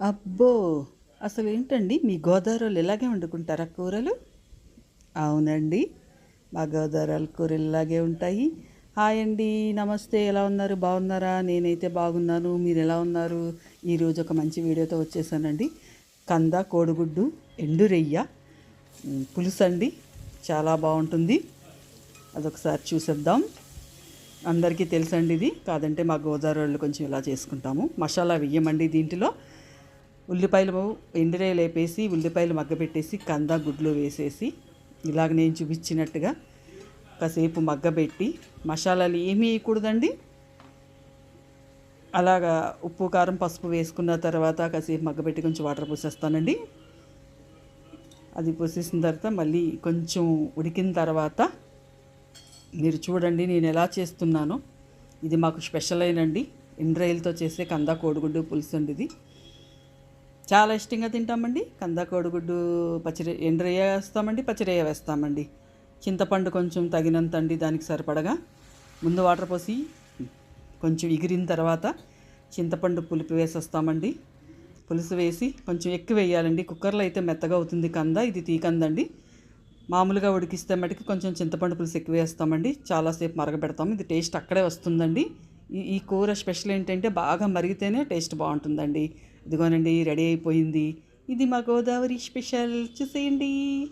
అబ్బో అసలు ఏంటండి మీ గోదావరిలో ఇలాగే వండుకుంటారా కూరలు? అవునండి మా గోదావరి కూరలు ఇలాగే ఉంటాయి. హాయ్ అండి నమస్తే ఎలా ఉన్నారు? బాగున్నారా? నేనైతే బాగున్నాను. మీరు ఎలా ఉన్నారు? ఈరోజు ఒక మంచి వీడియోతో వచ్చేసానండి. కంద కోడిగుడ్డు ఎండు రెయ్య పులుసు అండి చాలా బాగుంటుంది. అదొకసారి చూసేద్దాం. అందరికీ తెలుసండి ఇది. కాదంటే మా గోదావరి వాళ్ళు కొంచెం ఇలా చేసుకుంటాము. మసాలా వెయ్యమండి దీంట్లో. ఉల్లిపాయలు ఎండిరాయలు వేపేసి ఉల్లిపాయలు మగ్గబెట్టేసి కంద గుడ్లు వేసేసి ఇలాగ నేను చూపించినట్టుగా కాసేపు మగ్గబెట్టి మసాలాలు ఏమీ వేయకూడదండి. అలాగా ఉప్పు కారం పసుపు వేసుకున్న తర్వాత కాసేపు మగ్గబెట్టి కొంచెం వాటర్ పోసేస్తానండి. అది పోసేసిన తర్వాత మళ్ళీ కొంచెం ఉడికిన తర్వాత మీరు చూడండి నేను ఎలా చేస్తున్నానో. ఇది మాకు స్పెషల్ అయినండి. ఇండ్రాయిల్తో చేసే కంద కోడిగుడ్డు పులుసు అండి ఇది. చాలా ఇష్టంగా తింటామండి. కంద కోడిగుడ్డు పచ్చిరే ఎండ్రయ్య వేస్తామండి పచ్చిరేయ వేస్తామండి. చింతపండు కొంచెం తగినంత అండి దానికి సరిపడగా. ముందు వాటర్ పోసి కొంచెం ఎగిరిన తర్వాత చింతపండు పులుపు వేసేస్తామండి. పులుసు వేసి కొంచెం ఎక్కువ వేయాలండి. కుక్కర్లో అయితే మెత్తగా అవుతుంది కంద ఇది తీకందండి మామూలుగా ఉడికిస్తే మటుకు కొంచెం చింతపండు పులుసు ఎక్కువ వేస్తామండి. చాలాసేపు మరగబెడతాము. ఇది టేస్ట్ అక్కడే వస్తుందండి. ఈ కూర స్పెషల్ ఏంటంటే బాగా మరిగితేనే టేస్ట్ బాగుంటుందండి. ఇదిగోనండి రెడీ అయిపోయింది. ఇది మా గోదావరి స్పెషల్. చూసేయండి.